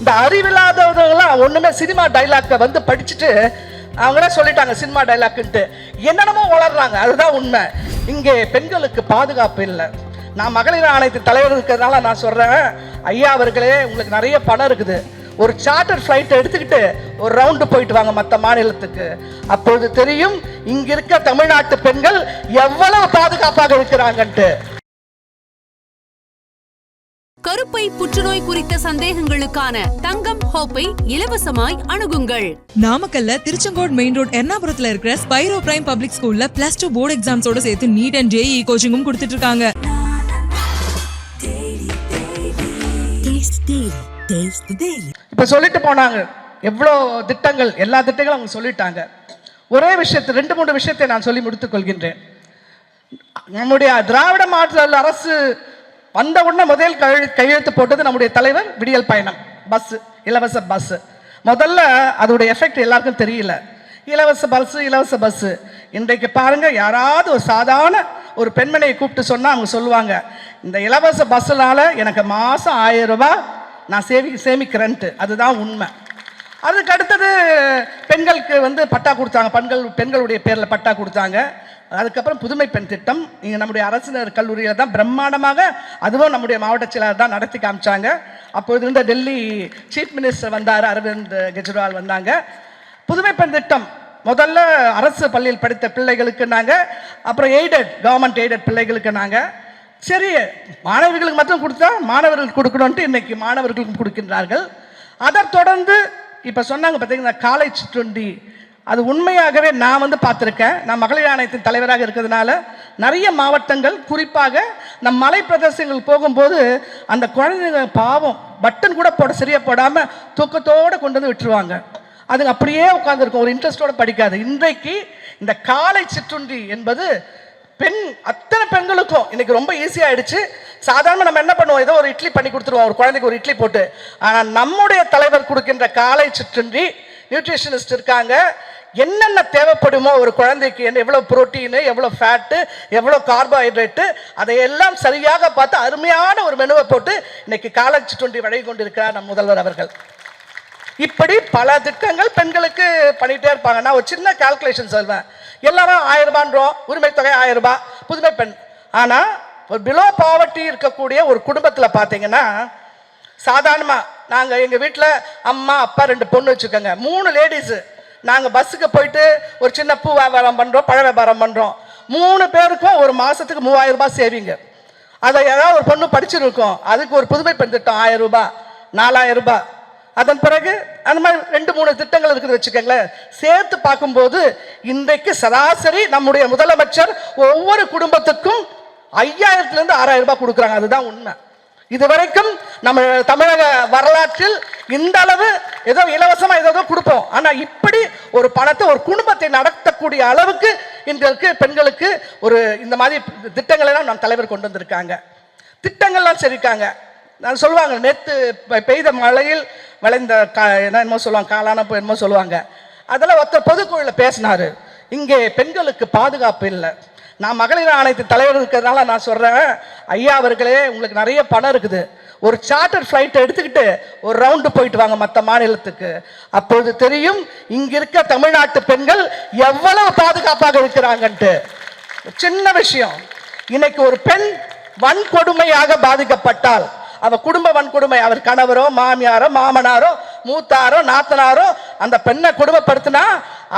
இந்த அறிவில்லாதவர்கள்லாம் ஒன்றுமே சினிமா டைலாக்கை வந்து படிச்சுட்டு அவங்களே சொல்லிட்டாங்க சினிமா டைலாக்குன்ட்டு என்னென்னமோ வளர்றாங்க அதுதான் உண்மை. இங்கே பெண்களுக்கு பாதுகாப்பு இல்லை. நான் மகளிர் ஆணையத்தின் தலைவர் இருக்கிறதுனால நான் சொல்கிறேன் ஐயா அவர்களே உங்களுக்கு நிறைய பணம் இருக்குது. ஒரு சார்ட்டர் ஃப்ளைட் எடுத்துக்கிட்டு ஒரு ரவுண்டு போயிட்டு வாங்க மற்ற மாநிலத்துக்கு. அப்பொழுது தெரியும் இங்க இருக்க தமிழ்நாட்டு பெண்கள் எவ்வளவு பாதுகாப்பாக இருக்கிறாங்கன்ட்டு. கருப்பை புற்றுநோய் குறித்த சந்தேகங்களுக்கான தங்கம் ஹோப்பை இலவசமாய் அணுகுங்கள். நாமக்கல்ல திருச்செங்கோடு மெயின் ரோட் எர்ணாபுரத்துல இருக்கிற ஸ்பைரோ பிரைம் பப்ளிக் ஸ்கூல்ல பிளஸ் டூ போர்டு எக்ஸாம்ஸோட சேர்த்து நீட் அண்ட் ஜேஇ கோச்சிங்கும் கொடுத்துட்டு இருக்காங்க. இப்ப சொல்லிட்டு போனாங்க. எவ்வளோ திட்டங்கள் எல்லா திட்டங்களும் அவங்க சொல்லிட்டாங்க. ஒரே விஷயத்தை ரெண்டு மூணு விஷயத்தை நான் சொல்லி முடித்துக் கொள்கின்றேன். நம்முடைய திராவிட மாடல் அரசு வந்த உடனே முதல் கையெழுத்து போட்டது நம்முடைய தலைவர் விடியல் பயணம். பஸ் இலவச பஸ் முதல்ல அதோடைய எஃபெக்ட் எல்லாருக்கும் தெரியல. இலவச பஸ் இலவச பஸ் இன்றைக்கு பாருங்க யாராவது ஒரு சாதாரண ஒரு பெண்மணியை கூப்பிட்டு சொன்னா அவங்க சொல்லுவாங்க இந்த இலவச பஸ்ஸுனால எனக்கு மாசம் ஆயிரம் ரூபாய் நான் சேமி சேமிக்கிறேன்ட்டு. அதுதான் உண்மை. அதுக்கு அடுத்தது பெண்களுக்கு வந்து பட்டா கொடுத்தாங்க. பெண்கள் பெண்களுடைய பேரில் பட்டா கொடுத்தாங்க. அதுக்கப்புறம் புதுமை பெண் திட்டம். இங்கே நம்முடைய அரசினர் கல்லூரியில் தான் பிரம்மாண்டமாக அதுவும் நம்முடைய மாவட்ட செயலாளர் தான் நடத்தி காமிச்சாங்க. அப்போது இருந்த டெல்லி சீஃப் மினிஸ்டர் வந்தார் அரவிந்த் கெஜ்ரிவால் வந்தாங்க. புதுமை பெண் திட்டம். முதல்ல அரசு பள்ளியில் படித்த பிள்ளைகளுக்கு நாங்கள் அப்புறம் எய்டட் கவர்மெண்ட் எய்டட் பிள்ளைகளுக்கு நாங்கள் சரி மாணவர்களுக்கு மட்டும் கொடுத்தா மாணவர்களுக்கு கொடுக்கணும்ட்டு இன்னைக்கு மாணவர்களுக்கும் கொடுக்கின்றார்கள். அதைத் தொடர்ந்து இப்போ சொன்னாங்க பார்த்தீங்கன்னா காலை சிற்றுண்டி அது உண்மையாகவே நான் வந்து பார்த்துருக்கேன். நான் மகளிர் ஆணையத்தின் தலைவராக இருக்கிறதுனால நிறைய மாவட்டங்கள் குறிப்பாக நம் மலை பிரதேசங்கள் போகும்போது அந்த குழந்தைங்க பாவம் பட்டன் கூட போட சரியாக போடாமல் தூக்கத்தோடு கொண்டு வந்து விட்டுருவாங்க. அதுங்க அப்படியே உட்காந்துருக்கும் ஒரு இன்ட்ரெஸ்டோடு படிக்காது. இன்றைக்கு இந்த காலை சிற்றுண்டி என்பது பெண் அத்தனை பெண்களுக்கும் இன்னைக்கு ரொம்ப ஈஸியாகிடுச்சு சாதாரண நம்ம என்ன பண்ணுவோம்? ஏதோ ஒரு இட்லி பண்ணி கொடுத்துருவோம். ஒரு குழந்தைக்கு ஒரு இட்லி போட்டு. ஆனால் நம்முடைய தலைவர் கொடுக்கின்ற காலை சிற்றுண்டி நியூட்ரிஷனிஸ்ட் இருக்காங்க. என்னென்ன தேவைப்படுமோ ஒரு குழந்தைக்கு என்ன எவ்வளோ புரோட்டீனு எவ்வளோ ஃபேட்டு எவ்வளோ கார்போஹைட்ரேட்டு அதையெல்லாம் சரியாக பார்த்து அருமையான ஒரு மெனுவை போட்டு இன்னைக்கு காலேஜ் சிற்றுண்டி வழங்கி கொண்டிருக்கிறார் நம் முதல்வர் அவர்கள். இப்படி பல திட்டங்கள் பெண்களுக்கு பண்ணிகிட்டே இருப்பாங்க. நான் ஒரு சின்ன கால்குலேஷன் சொல்வேன். எல்லாரும் ஆயிரம் ரூபான்றோம் உரிமை தொகை ஆயிரம் ரூபாய் புதுமை பெண். ஆனால் ஒரு பிலோ பாவர்ட்டி இருக்கக்கூடிய ஒரு குடும்பத்தில் பார்த்தீங்கன்னா சாதாரணமாக நாங்கள் எங்கள் வீட்டில் அம்மா அப்பா ரெண்டு பொண்ணு வச்சுக்கோங்க. மூணு லேடிஸு நாங்கள் பஸ்ஸுக்கு போயிட்டு ஒரு சின்ன பூ வியாபாரம் பண்ணுறோம் பழ வியாபாரம் பண்ணுறோம் மூணு பேருக்கும் ஒரு மாதத்துக்கு மூவாயிரம் ரூபாய் சேவிங்க. அதை ஏதாவது ஒரு பொண்ணு படிச்சிருக்கோம். அதுக்கு ஒரு புதுமை பெண் திட்டம் ஆயிரம் ரூபாய் நாலாயிரம் ரூபாய். அதன் பிறகு அந்த மாதிரி ரெண்டு மூணு திட்டங்கள் இருக்குது வச்சுக்கோங்களேன். சேர்த்து பார்க்கும்போது இன்றைக்கு சராசரி நம்முடைய முதலமைச்சர் ஒவ்வொரு குடும்பத்துக்கும் ஐயாயிரத்துலேருந்து ஆறாயிரம் ரூபாய் கொடுக்குறாங்க. அதுதான் உண்மை. இதுவரைக்கும் நம்ம தமிழக வரலாற்றில் இந்த அளவு ஏதோ இலவசமா ஏதோ கொடுப்போம். ஆனா இப்படி ஒரு பணத்தை ஒரு குடும்பத்தை நடத்தக்கூடிய அளவுக்கு இன்றைக்கு பெண்களுக்கு ஒரு இந்த மாதிரி திட்டங்களை எல்லாம் நம் தலைவர் கொண்டு வந்திருக்காங்க. திட்டங்கள்லாம் சரிக்காங்க. நான் சொல்லுவாங்க நேற்று பெய்த மழையில் விளைந்த கா என்ன என்னமோ சொல்லுவாங்க காலான போ- என்னமோ சொல்லுவாங்க. அதெல்லாம் ஒருத்தர் பொதுக்குழுவில் பேசினாரு. இங்கே பெண்களுக்கு பாதுகாப்பு இல்லை. நான் மகளிர் ஆணையத்தின் தலைவர் இருக்கிறதுனால நான் சொல்கிறேன் ஐயா அவர்களே உங்களுக்கு நிறைய பணம் இருக்குது. ஒரு சார்ட்டர் ஃப்ளைட்டை எடுத்துக்கிட்டு ஒரு ரவுண்டு போயிட்டு வாங்க மற்ற மாநிலத்துக்கு. அப்பொழுது தெரியும் இங்க இருக்க தமிழ்நாட்டு பெண்கள் எவ்வளவு பாதுகாப்பாக இருக்கிறாங்கன்ட்டு. சின்ன விஷயம். இன்னைக்கு ஒரு பெண் வன்கொடுமையாக பாதிக்கப்பட்டால் அவ குடும்ப வன்கொடுமை அவர் கணவரோ மாமியாரோ மாமனாரோ மூத்தாரோ நாத்தனாரோ அந்த பெண்ணை கொடுமைப்படுத்தினா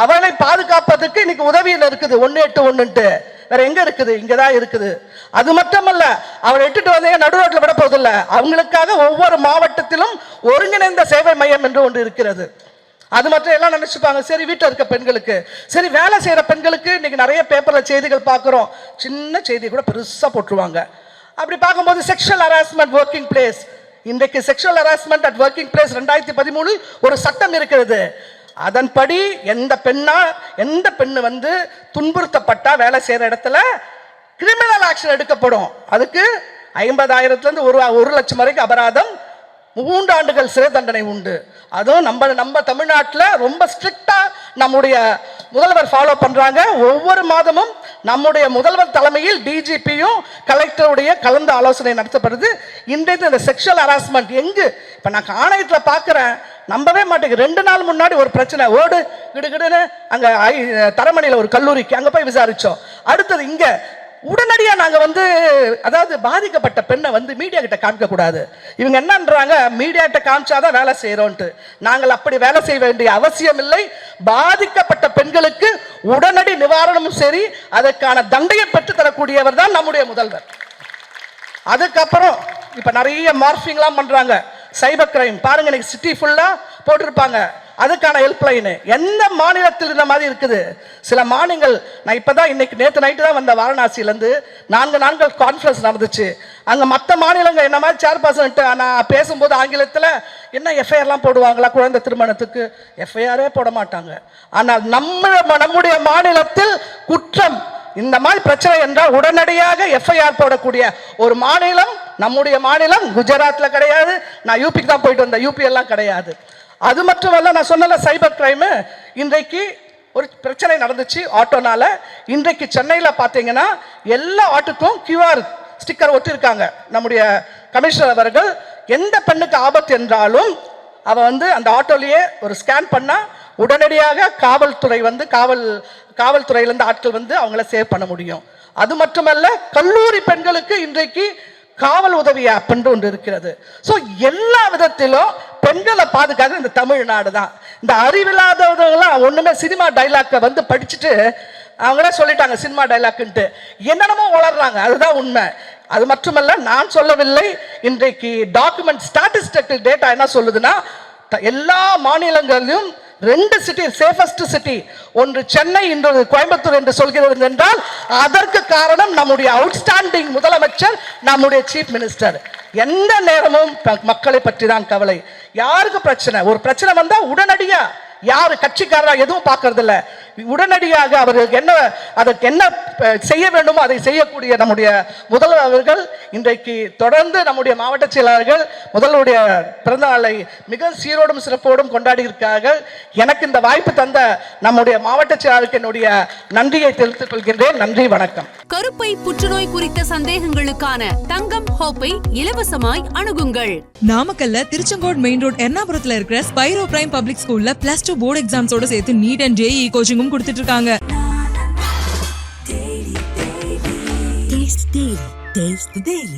அவளை பாதுகாப்பதற்கு இன்னைக்கு உதவியில் இருக்குது. ஒன்று எட்டு ஒன்றுன்ட்டு வேற எங்க இருக்குது? இங்கதான் இருக்குது. அது மட்டுமல்ல அவர் இட்டுட்டு வந்தீங்க நடு ரோட்டில் விட போதில்ல அவங்களுக்காக ஒவ்வொரு மாவட்டத்திலும் ஒருங்கிணைந்த சேவை மையம் என்று ஒன்று இருக்கிறது. அது மட்டும் எல்லாம் நினைச்சுப்பாங்க. சரி வீட்டில் இருக்க பெண்களுக்கு. சரி வேலை செய்கிற பெண்களுக்கு இன்னைக்கு நிறைய பேப்பரில் செய்திகள் பார்க்குறோம். சின்ன செய்தி கூட பெருசாக போட்டுருவாங்க. அப்படி பார்க்கும்போது செக்ஷுவல் ஹராஸ்மெண்ட் ஒர்க்கிங் பிளேஸ் இன்றைக்கு sexual harassment at working place ரெண்டாயிரத்தி பதிமூணு ஒரு சட்டம் இருக்கிறது. அதன்படி எந்த பெண்ணா எந்த பெண்ணு வந்து துன்புறுத்தப்பட்டா வேலை செய்யற இடத்துல கிரிமினல் ஆக்ஷன் எடுக்கப்படும். அதுக்கு ஐம்பதாயிரத்துலேருந்து ஒரு ஒரு லட்சம் வரைக்கும் அபராதம் மூன்று ஆண்டுகள் சிறை தண்டனை உண்டு. அதுவும் நம்ம நம்ம தமிழ்நாட்டில் ரொம்ப ஸ்ட்ரிக்டா நம்முடைய முதல்வர் ஃபாலோ பண்றாங்க. ஒவ்வொரு மாதமும் நம்முடைய முதல்வர் தலைமையில் டிஜிபியும் கலெக்டருடைய கலந்து ஆலோசனை நடத்தப்படுது. இன்றைக்கு இந்த செக்ஷுவல் ஹராஸ்மெண்ட் எங்கு? இப்போ நான் ஆணையத்தில் பார்க்குறேன். நம்பவே மாட்டேங்குது. ரெண்டு நாள் முன்னாடி ஒரு பிரச்சனை. ஓடு கிடுகிடுன்னு அங்கே ஐ தரமணியில் ஒரு கல்லூரிக்கு அங்கே போய் விசாரித்தோம் அடுத்தது இங்கே. உடனடியாக நாங்கள் வந்து அதாவது பாதிக்கப்பட்ட பெண்ணை வந்து மீடியா கிட்ட காமிக்கக்கூடாது. இவங்க என்னன்றாங்க? மீடியா கிட்ட காமிச்சாதான் வேலை செய்கிறோன்ட்டு நாங்கள் அப்படி வேலை செய்ய வேண்டிய அவசியம் இல்லை பாதிக்கப்பட்ட பெண்களுக்கு உடனடி நிவாரணமும் சரி அதற்கான தண்டையை பெற்று தரக்கூடியவர் தான் நம்முடைய முதல்வர். அதுக்கப்புறம் இப்போ நிறைய மார்ஃபிங்லாம் பண்ணுறாங்க சைபர் கிரைம். பாருங்க இன்னைக்கு சிட்டி ஃபுல்லாக போட்டிருப்பாங்க. அதுக்கான ஹெல்ப்லைனு எந்த மாநிலத்தில் இருந்த மாதிரி இருக்குது? சில மாநிலங்கள் நான் இப்போ தான் இன்னைக்கு நேற்று நைட்டு தான் வந்த வாரணாசியிலேருந்து. நான்கு நாட்கள் கான்ஃபரன்ஸ் நடந்துச்சு. அங்கே மற்ற மாநிலங்கள் என்ன மாதிரி சேர்பர்சன்ட்டு நான் பேசும்போது ஆங்கிலத்தில் என்ன எஃப்ஐஆர்லாம் போடுவாங்களா குழந்தை திருமணத்துக்கு? எஃப்ஐஆரே போட மாட்டாங்க. ஆனால் நம்ம நம்முடைய மாநிலத்தில் குற்றம் இந்த மாதிரி பிரச்சனை என்றால் உடனடியாக எஃப்ஐஆர் போடக்கூடிய ஒரு மாநிலம் நம்முடைய மாநிலம் குஜராத்தில் கிடையாது. நான் யூபிக்கு தான் போயிட்டு வந்தேன். யூபி எல்லாம் கிடையாது. அது மட்டுமல்ல நான் சொன்னல சைபர் கிரைமு இன்றைக்கு ஒரு பிரச்சனை நடந்துச்சு ஆட்டோனால. இன்றைக்கு சென்னையில் பார்த்தீங்கன்னா எல்லா ஆட்டுக்கும் கியூஆர் ஸ்டிக்கர் ஒட்டிருக்காங்க. நம்முடைய கமிஷனர் அவர்கள் எந்த பெண்ணுக்கு ஆபத்து என்றாலும் அவள் வந்து அந்த ஆட்டோலேயே ஒரு ஸ்கேன் பண்ணால் உடனடியாக காவல்துறை வந்து காவல் காவல்துறையிலேருந்து ஆட்கள் வந்து அவங்கள சேவ் பண்ண முடியும். அது மட்டுமல்ல கல்லூரி பெண்களுக்கு இன்றைக்கு காவல் உதவி ஆப் என்று ஒன்று இருக்கிறது. ஸோ எல்லா விதத்திலும் பெண்களை பாதுகாக்க இந்த தமிழ்நாடு தான். இந்த அறிவில்லாதவர்கள்லாம் ஒன்றுமே சினிமா டைலாக்கை வந்து படிச்சுட்டு அவங்களே சொல்லிட்டாங்க சினிமா டைலாக்குன்ட்டு என்னென்னமோ வளர்றாங்க அதுதான் உண்மை. அது மட்டுமல்ல நான் சொல்லவில்லை இன்றைக்கு டாக்குமெண்ட் ஸ்டாட்டிஸ்டிக்கல் டேட்டா என்ன சொல்லுதுன்னா த- எல்லா மாநிலங்களிலும் ரெண்டு சிட்டி சேஃபஸ்ட் சிட்டி ஒன்று சென்னை இன்னொரு கோயம்புத்தூர் என்று சொல்கிறது என்றால் அதற்கு காரணம் நம்முடைய அவுட்ஸ்டாண்டிங் முதலமைச்சர் நம்முடைய சீஃப் மினிஸ்டர் எந்த நேரமும் மக்களை பற்றி தான் கவலை. யாருக்கு பிரச்சனை? ஒரு பிரச்சனை வந்தால் உடனடியாக யார் கட்சிக்காரராக எதுவும் பார்க்கறது உடனடியாக அவர்களுக்கு என்ன அதற்கு என்ன செய்ய வேண்டுமோ அதை செய்யக்கூடிய நம்முடைய முதல்வர் அவர்கள் இன்றைக்கு தொடர்ந்து நம்முடைய மாவட்ட செயலாளர்கள் முதல்வருடைய பிறந்த நாளை மிக சீரோடும் சிறப்போடும் கொண்டாடி இருக்கிறார்கள் எனக்கு இந்த வாய்ப்பு தந்த நம்முடைய மாவட்ட செயலாளருக்கு என்னுடைய நன்றியை தெரிவித்துக் கொள்கின்றேன். நன்றி வணக்கம். கருப்பை புற்றுநோய் குறித்த சந்தேகங்களுக்கான தங்கம் ஹோப்பை இலவசமாய் அணுகுங்கள். நாமக்கல்ல திருச்செங்கோடு மெயின் ரோட் எர்ணாபுரத்துல இருக்கிற ஸ்பைரோ பிரைம் பப்ளிக் ஸ்கூல்ல பிளஸ் டூ போர்டு எக்ஸாம்ஸோட சேர்த்து நீட் அண்ட் ஜேஇ கோச்சிங்கும் கொடுத்துட்டு இருக்காங்க Taste the Daily. Taste the Daily.